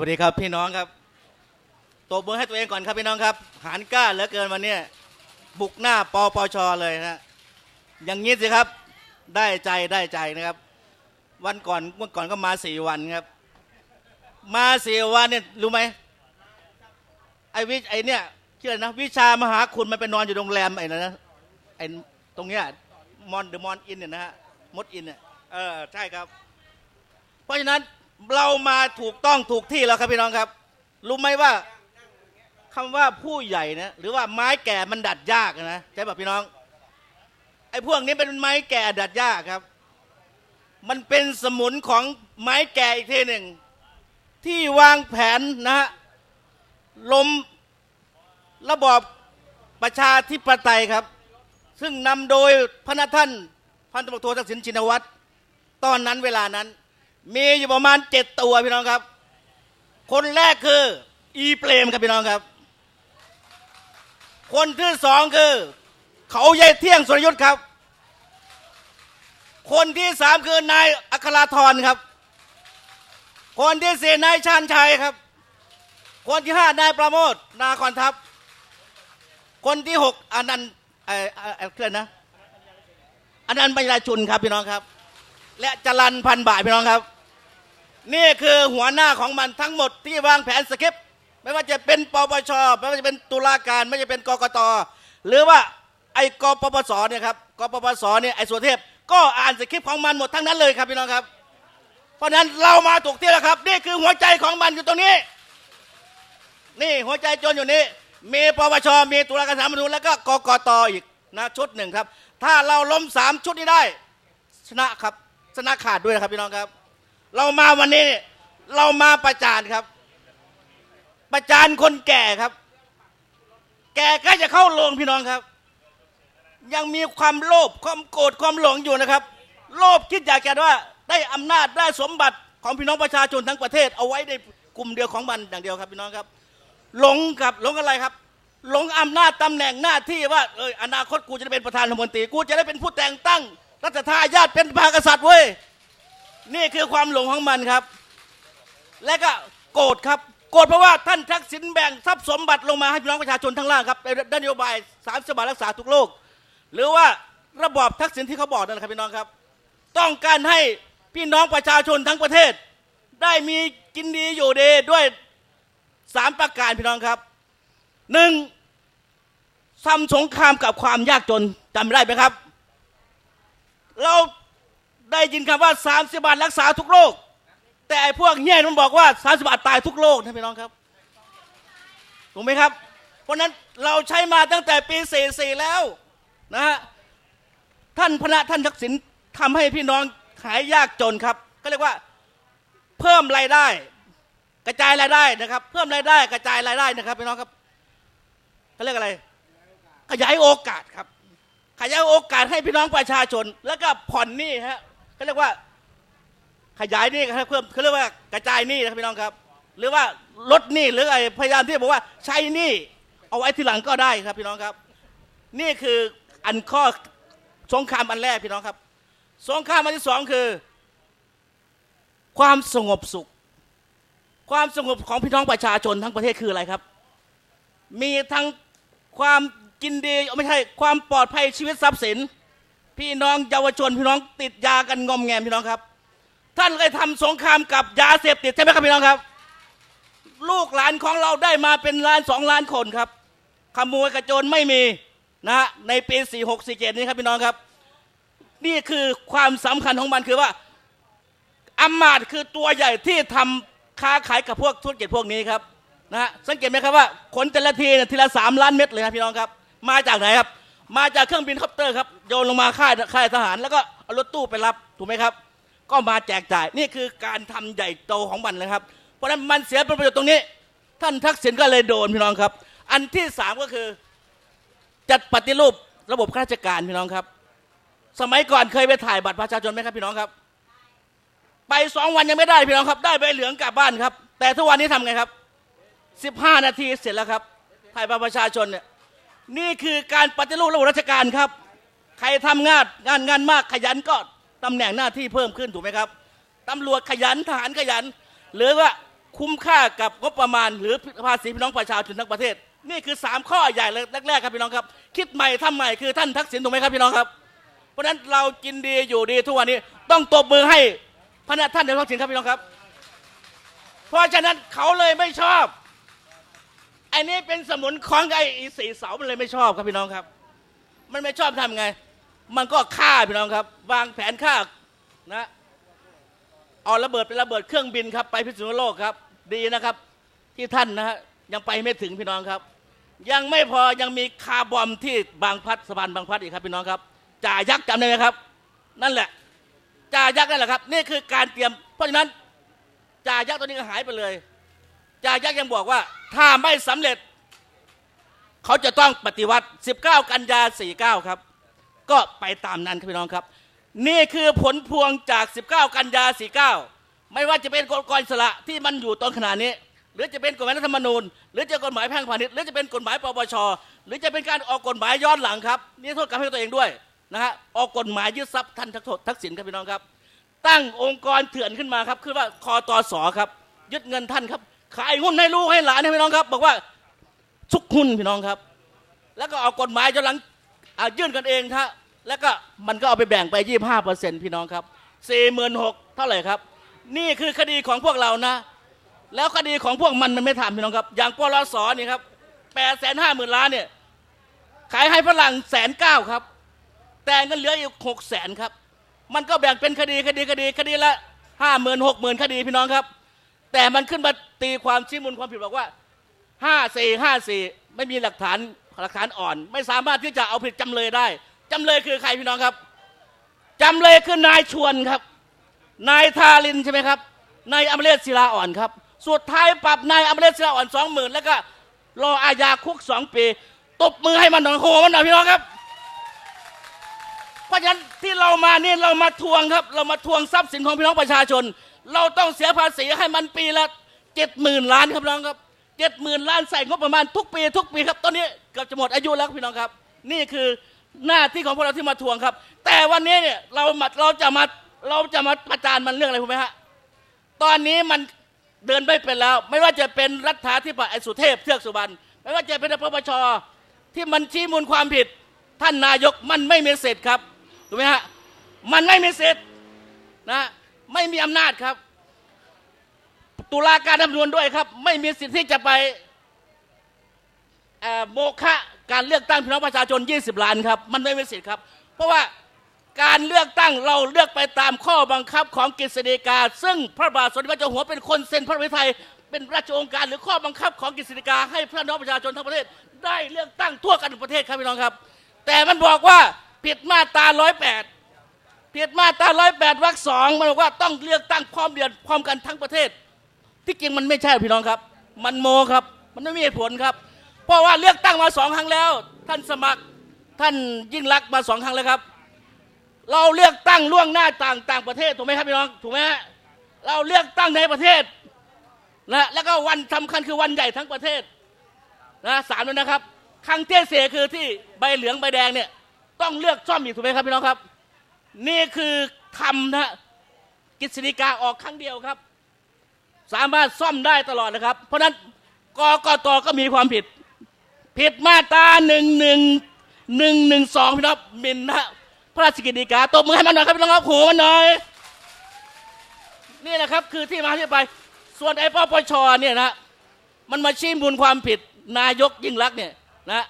วัสดีครับพี่น้องครับตบมือให้ตัวเองก่อนครับพี่น้องครับ หารกล้าเหลือเกินวันนี้บุกหน้าปปชเลยนะอย่างนี้สิครับ ได้ใจได้ใจนะครับ วันก่อนเมื่อก่อนก็มาสี่วันครับ มาสี่วันเนี่ยรู้ไหมไอวิไอเนี่ยชื่ออะไรนะ วิชามหาคุณมันไปนอนอยู่โรงแรมไอ้นะไอตรงเนี้ยมอนเดอะมอนอินเนี่ยนะฮะมดอินเนี่ยเออใช่ครับ เพราะฉะนั้น เรามาถูกต้องถูกที่แล้วครับพี่น้องครับ รู้ไหมว่าคำว่าผู้ใหญ่นะหรือว่าไม้แก่มันดัดยากนะใช่ป่ะพี่น้องไอ้พวกนี้เป็นไม้แก่ดัดยากครับ มันเป็นสมุนของไม้แก่อีกทีหนึ่งที่วางแผนนะฮะลมระบอบประชาธิปไตยครับ ซึ่งนำโดยพระนท่านพันตำรวจโททักษิณชินวัตรตอนนั้นเวลานั้น มีอยู่ประมาณเจ็ดตัวพี่น้องครับ คนแรกคือ อีเปรมครับพี่น้องครับ คนที่สองคือ เขาใหญ่เที่ยงสุรยุทธ์ครับ คนที่สามคือนายอัคราธรครับ คนที่สี่นายชาญชัยครับ คนที่ห้านายประโมทนาคอนทัพ คนที่หกอนันต์ไอ้ไอ้ไอ้เคลื่อนนะอนันต์ปัญญาชุนครับพี่น้องครับและจรันพันบายพี่น้องครับ นี่คือหัวหน้าของมันทั้งหมดที่วางแผนสคริปต์ไม่ว่าจะเป็นปปชไม่ว่าจะเป็นตุลาการไม่ว่าจะเป็นกกตหรือว่าไอ้กปปสเนี่ยครับกปปสเนี่ยไอ้สุเทพ ก็อ่านสคริปต์ของมันหมดทั้งนั้นเลยครับพี่น้องครับ เพราะนั้นเรามาถูกที่แล้วครับ นี่คือหัวใจของมันอยู่ตรงนี้ นี่หัวใจจนอยู่นี้ มีปปชมีตุลาการสามนูญแล้วก็กกตอีกนะชุดหนึ่งครับ ถ้าเราล้มสามชุดนี้ได้ ชนะครับชนะขาดด้วยนะครับพี่น้องครับ เรามาวันนี้ เรามาประจานครับ ประจานคนแก่ครับ แก่ก็จะเข้าโรงพี่น้องครับ ยังมีความโลภความโกรธความหลงอยู่นะครับ โลภคิดอยากจะว่าได้อำนาจได้สมบัติของพี่น้องประชาชนทั้งประเทศ เอาไว้ในกลุ่มเดียวของมันอย่างเดียวครับพี่น้องครับหลงกับหลงอะไรครับ หลงอำนาจตำแหน่งหน้าที่ว่าเอออนาคตกูจะได้เป็นประธานรัฐมนตรีกูจะได้เป็นผู้แต่งตั้งรัฐทายาทเป็นพระมหากษัตริย์เว้ย นี่คือความหลงของมันครับ และก็โกรธครับ โกรธเพราะว่าท่านทักษิณแบ่งทรัพย์สมบัติลงมาให้พี่น้องประชาชนทั้งล่างครับในนโยบายสามสบายรักษาทุกโลกหรือว่าระบอบทักษิณที่เขาบอกนั่นแหละครับพี่น้องครับ ต้องการให้พี่น้องประชาชนทั้งประเทศ ได้มีกินดีอยู่ดีด้วยสามประการพี่น้องครับหนึ่งทำสงครามกับความยากจนจำได้ไหมครับ เรา ได้ยินคำว่า 30 บาทรักษาทุกโรค แต่ไอ้พวกเงี้ยมันบอกว่า 30 บาทตายทุกโรคนะพี่น้องครับ ถูกไหมครับ เพราะนั้นเราใช้มาตั้งแต่ปี44แล้วนะฮะท่านพระท่านทักษิณทำให้พี่น้องหายยากจนครับ ก็เรียกว่าเพิ่มรายได้ กระจายรายได้นะครับ เพิ่มรายได้กระจายรายได้นะครับพี่น้องครับเขาเรียกอะไร ขยายโอกาสครับ ขยายโอกาสให้พี่น้องประชาชน แล้วก็ผ่อนหนี้ฮะ เขาเรียกว่าขยายหนี้ครับเพิ่มเขาเรียกว่ากระจายหนี้นะครับพี่น้องครับ หรือว่าลดหนี้หรือไอ้พยายามที่บอกว่าใช้หนี้เอาไว้ทีหลังก็ได้ครับพี่น้องครับ นี่คืออันข้อสงครามอันแรกพี่น้องครับสงครามอันที่สองคือ ความสงบสุข ความสงบของพี่น้องประชาชนทั้งประเทศคืออะไรครับ มีทั้งความกินดีไม่ใช่ความปลอดภัยชีวิตทรัพย์สิน พี่น้องเยาวชนพี่น้องติดยากันงอมแงมพี่น้องครับ ท่านเคยทำสงครามกับยาเสพติดใช่ไหมครับพี่น้องครับ ลูกหลานของเราได้มาเป็นล้านสองล้านคนครับขโมยกระโจนไม่มีนะฮะในปี4 6 4 7นี้ครับพี่น้องครับ นี่คือความสำคัญของมันคือว่าอำมาตย์คือตัวใหญ่ที่ทำค้าขายกับพวกธุรกิจพวกนี้ครับนะฮะสังเกตไหมครับว่าขนแต่ละทีเนี่ยทีละสามล้านเม็ดเลยครับพี่น้องครับ มาจากไหนครับ มาจากเครื่องบินคอปเตอร์ครับโยนลงมาค่ายค่ายทหาร แล้วก็เอารถตู้ไปรับถูกไหมครับ ก็มาแจกจ่ายนี่คือการทำใหญ่โตของมันเลยครับ เพราะฉะนั้นมันเสียประโยชน์ตรงนี้ ท่านทักษิณก็เลยโดนพี่น้องครับ อันที่สามก็คือจัดปฏิรูประบบข้าราชการพี่น้องครับ สมัยก่อนเคยไปถ่ายบัตรประชาชนไหมครับพี่น้องครับ ไปสองวันยังไม่ได้พี่น้องครับ ได้ใบเหลืองกลับบ้านครับ แต่ทุกวันนี้ทำไงครับสิบห้านาทีเสร็จแล้วครับถ่ายบัตรประชาชนเนี่ย นี่คือการปฏิรูประบบราชการครับ ใครทำงานงานงานมากขยันก็ตำแหน่งหน้าที่เพิ่มขึ้นถูกไหมครับตำรวจขยันทหารขยัน หรือว่าคุ้มค่ากับงบประมาณ หรือภาษีพี่น้องประชาชนทั้งประเทศ นี่คือ 3 ข้อใหญ่เลยแรกๆครับพี่น้องครับ คิดใหม่ทำใหม่คือท่านทักษิณถูกไหมครับพี่น้องครับ เพราะฉะนั้นเรากินดีอยู่ดีทุกวันนี้ต้องตบมือให้พระท่านนายกทักษิณครับพี่น้องครับ เพราะฉะนั้นเขาเลยไม่ชอบ อ้นี่เป็นสมุนของไอ้อีสีเสามันเลยไม่ชอบครับพี่น้องครับ มันไม่ชอบทำไง มันก็ฆ่าพี่น้องครับ วางแผนฆ่านะเอาระเบิดเป็นระเบิดเครื่องบินครับ ไปพิษณุโลกครับ ดีนะครับ ที่ท่านนะฮะยังไปไม่ถึงพี่น้องครับ ยังไม่พอยังมีคาร์บอมที่บางพัดสะพานบางพัดอีกครับพี่น้องครับจ่ายักษ์จำได้ไหมครับ นั่นแหละจ่ายักษ์นั่นแหละครับ นี่คือการเตรียม เพราะฉะนั้นจ่ายักษ์ตัวนี้ก็หายไปเลย จายักษ์ยังบอกว่า ถ้าไม่สำเร็จ เขาจะต้องปฏิวัติ 19 กันยา 49 ครับ ก็ไปตามนั้นครับพี่น้องครับ นี่คือผลพวงจาก 19 กันยา 49 ไม่ว่าจะเป็นกฎกรสระที่มันอยู่ตอนขณะนี้ หรือจะเป็นกฎหมายรัฐธรรมนูญ หรือจะกฎหมายแพ่งพาณิชย์หรือจะเป็นกฎหมายปปชหรือจะเป็นการออกกฎหมายย้อนหลังครับนี่โทษกรรมให้ตัวเองด้วยนะฮะออกกฎหมายยึดทรัพย์ท่านทักโทษทักษิณครับพี่น้องครับ ตั้งองค์กรเถื่อนขึ้นมาครับคือว่าคอตอสอครับ ยึดเงินท่านครับ ขายหุ้นให้ลูกให้หลานให้พี่น้องครับ บอกว่าชุกหุ้นพี่น้องครับ แล้วก็เอากฎหมายย้อนหลังอายื่นกันเองฮะแล้วก็มันก็เอาไปแบ่งไป 25เปอร์เซ็นต์พี่น้องครับ46,000เท่าไหร่ครับ นี่คือคดีของพวกเรานะ แล้วคดีของพวกมันมันไม่ทำพี่น้องครับ อย่างปลสนี่ครับแปดแสนห้าหมื่นล้านเนี่ยขายให้ฝรั่งแสนเก้าครับ แต่เงินเหลืออีกหกแสนครับ มันก็แบ่งเป็นคดีคดีคดีคดีละห้าหมื่นหกหมื่นคดีพี่น้องครับ แต่มันขึ้นมาตีความชี้มูลความผิดบอกว่าห้าสี่ห้าสี่ไม่มีหลักฐานหลักฐานอ่อน ไม่สามารถที่จะเอาผิดจำเลยได้จำเลยคือใครพี่น้องครับจำเลยคือนายชวนครับ นายทารินใช่ไหมครับนายอมเลศศิลาอ่อนครับ สุดท้ายปรับนายอมเลศศิลาอ่อนสองหมื่นแล้วก็รออาญาคุกสองปี ตบมือให้มันหน่อยโหมันหน่อยพี่น้องครับ เพราะฉะนั้นที่เรามานี่เรามาทวงครับ เรามาทวงทรัพย์สินของพี่น้องประชาชน เราต้องเสียภาษีให้มันปีละเจ็ดหมื่นล้านครับน้องครับเจ็ดหมื่นล้านใส่งบประมาณทุกปี ทุกปีครับตอนนี้เกือบจะหมดอายุแล้วพี่น้องครับ นี่คือหน้าที่ของพวกเราที่มาทวงครับ แต่วันนี้เนี่ยเรามาเราจะมาเราจะมาประจานมันเรื่องอะไรรู้ไหมฮะตอนนี้มันเดินไม่เป็นแล้ว ไม่ว่าจะเป็นรัฐาธิปัตย์ไอสุเทพเทือกสุบรรณไม่ว่าจะเป็นปปชที่มันชี้มูลความผิด ท่านนายกมันไม่มีสิทธิ์ครับถูกไหมฮะมันไม่มีสิทธิ์นะ ไม่มีอำนาจครับ ตุลาการดำนวนด้วยครับ ไม่มีสิทธิ์ที่จะไปโมฆะการเลือกตั้งพี่น้องประชาชน 20 ล้านครับ มันไม่มีสิทธิ์ครับ เพราะว่าการเลือกตั้งเราเลือกไปตามข้อบังคับของกฤษฎีกา ซึ่งพระบาทสมเด็จพระเจ้าหัวเป็นคนเซ็นพระวิไทยเป็นราชองค์การหรือข้อบังคับของกฤษฎีกา ให้พี่น้องประชาชนทั้งประเทศ ได้เลือกตั้งทั่วกันประเทศครับพี่น้องครับ แต่มันบอกว่าผิดมาตรา108 ผิดมาตรา108วรรคสองมันบอกว่าต้องเลือกตั้งพร้อมเดือนพร้อมกันทั้งประเทศ ที่จริงมันไม่ใช่พี่น้องครับ มันโมครับ มันไม่มีเหตุผลครับ เพราะว่าเลือกตั้งมาสองครั้งแล้ว ท่านสมัครท่านยิ่งรักมาสองครั้งแล้วครับ เราเลือกตั้งล่วงหน้าต่างต่างประเทศถูกไหมครับพี่น้องถูกไหมเราเลือกตั้งในประเทศนะแล้วก็วันสำคัญคือวันใหญ่ทั้งประเทศนะสามแล้วนะครับ ครั้งที่เสียคือที่ใบเหลืองใบแดงเนี่ยต้องเลือกซ่อมอีกถูกไหมครับพี่น้องครับ นี่คือทำนะกฤษฎีกาออกครั้งเดียวครับ สามารถซ่อมได้ตลอดนะครับ เพราะนั้นกกตก็มีความผิด ผิดมาตราหนึ่งหนึ่งหนึ่งหนึ่งสองพี่น้องมินนะพระราชกิจฎีกาตบมือให้มันหน่อยครับพี่น้องครับโหมันหน่อยนี่แหละครับคือที่มาที่ไป ส่วนไอ้ปปชเนี่ยนะมันมาชี้มูลความผิดนายกยิ่งรักเนี่ยนะ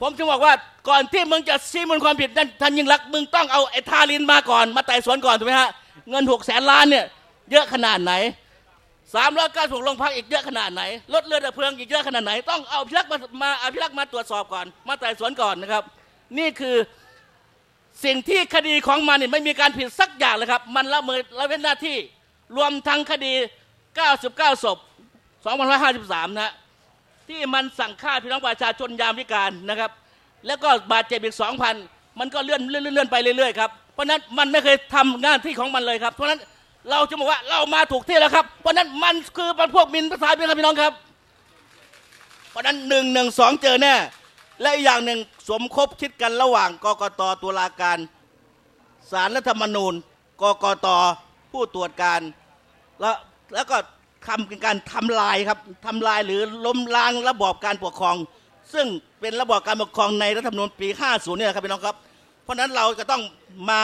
ผมจึงบอกว่าก่อนที่มึงจะชี้มูลความผิดนั่นท่านยิ่งรักมึงต้องเอาไอ้ทารินมาก่อน มาไต่สวนก่อนถูกไหมฮะเงินหกแสนล้านเนี่ยเยอะขนาดไหนสามร้อยเก้าสิบโรงพักอีกเยอะขนาดไหนรถเรือดับเพลิงอีกเยอะขนาดไหน ต้องเอาพิรักษ์มามาอภิรักษ์มาตรวจสอบก่อน มาไต่สวนก่อนนะครับ นี่คือสิ่งที่คดีของมันนี่ไม่มีการผิดสักอย่างเลยครับ มันละเมิดละเว้นหน้าที่รวมทั้งคดี 99ศพ2553 นะ ที่มันสั่งฆ่าพี่น้องประชาชนยามวิการนะครับ แล้วก็บาดเจ็บอีก2,000มันก็เลื่อนเลื่อนเลื่อนไปเรื่อยๆครับเพราะนั้นมันไม่เคยทำหน้าที่ของมันเลยครับ เพราะนั้นเราจะบอกว่าเรามาถูกที่แล้วครับ เพราะนั้นมันคือพวกมินประชาชนครับพี่น้องครับ เพราะฉะนั้นหนึ่งหนึ่งสองเจอแน่และอีกอย่างหนึ่งสมคบคิดกันระหว่างกกตตุลาการสารรัฐธรรมนูญ กกตผู้ตรวจการ แล้วแล้วก็ ทำเป็นการทำลายครับทำลายหรือล้มล้างระบอบการปกครอง ซึ่งเป็นระบอบการปกครองในรัฐธรรมนูญปี 50 เนี่ยครับพี่น้องครับ เพราะฉะนั้นเราจะต้องมา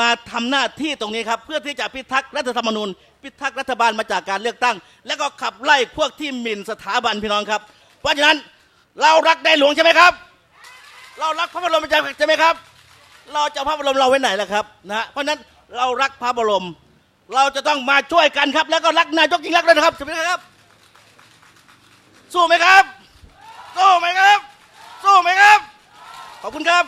มาทำหน้าที่ตรงนี้ครับ เพื่อที่จะพิทักษ์รัฐธรรมนูญ พิทักษ์รัฐบาลมาจากการเลือกตั้ง และก็ขับไล่พวกที่หมิ่นสถาบันพี่น้องครับ เพราะฉะนั้นเรารักในหลวงใช่ไหมครับ เรารักพระบรมใช่ไหมครับ เราจะพระบรมเราไว้ไหนล่ะครับนะฮะเพราะฉะนั้นเรารักพระบรม เราจะต้องมาช่วยกันครับ แล้วก็รักนายกยิ่งรักษณ์ด้วยนะครับใช่ไหมครับ สู้ไหมครับ สู้ไหมครับ สู้ไหมครับ ขอบคุณครับ